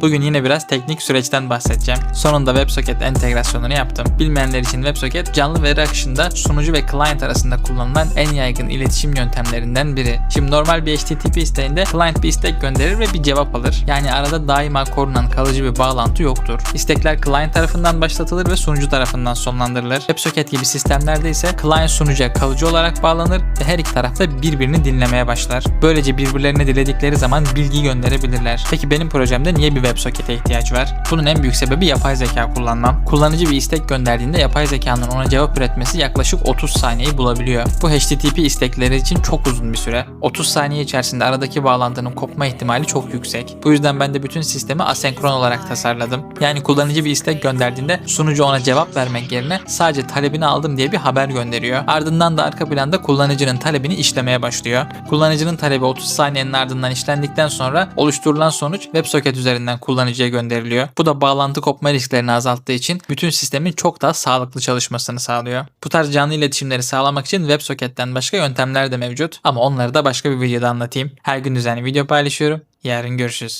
Bugün yine biraz teknik süreçten bahsedeceğim. Sonunda WebSocket entegrasyonunu yaptım. Bilmeyenler için WebSocket canlı veri akışında sunucu ve client arasında kullanılan en yaygın iletişim yöntemlerinden biri. Şimdi normal bir HTTP isteğinde client bir istek gönderir ve bir cevap alır. Yani arada daima korunan kalıcı bir bağlantı yoktur. İstekler client tarafından başlatılır ve sunucu tarafından sonlandırılır. WebSocket gibi sistemlerde ise client sunucuya kalıcı olarak bağlanır ve her iki tarafta birbirini dinlemeye başlar. Böylece birbirlerine diledikleri zaman bilgi gönderebilirler. Peki benim projemde niye bir WebSocket'e ihtiyaç var? Bunun en büyük sebebi yapay zeka kullanmam. Kullanıcı bir istek gönderdiğinde yapay zekanın ona cevap üretmesi yaklaşık 30 saniyeyi bulabiliyor. Bu HTTP istekleri için çok uzun bir süre. 30 saniye içerisinde aradaki bağlantının kopma ihtimali çok yüksek. Bu yüzden ben de bütün sistemi asenkron olarak tasarladım. Yani kullanıcı bir istek gönderdiğinde sunucu ona cevap vermek yerine sadece talebini aldım diye bir haber gönderiyor. Ardından da arka planda kullanıcının talebini işlemeye başlıyor. Kullanıcının talebi 30 saniyenin ardından işlendikten sonra oluşturulan sonuç WebSocket üzerinden kullanıcıya gönderiliyor. Bu da bağlantı kopma risklerini azalttığı için bütün sistemin çok daha sağlıklı çalışmasını sağlıyor. Bu tarz canlı iletişimleri sağlamak için WebSocket'ten başka yöntemler de mevcut ama onları da başka bir videoda anlatayım. Her gün düzenli video paylaşıyorum. Yarın görüşürüz.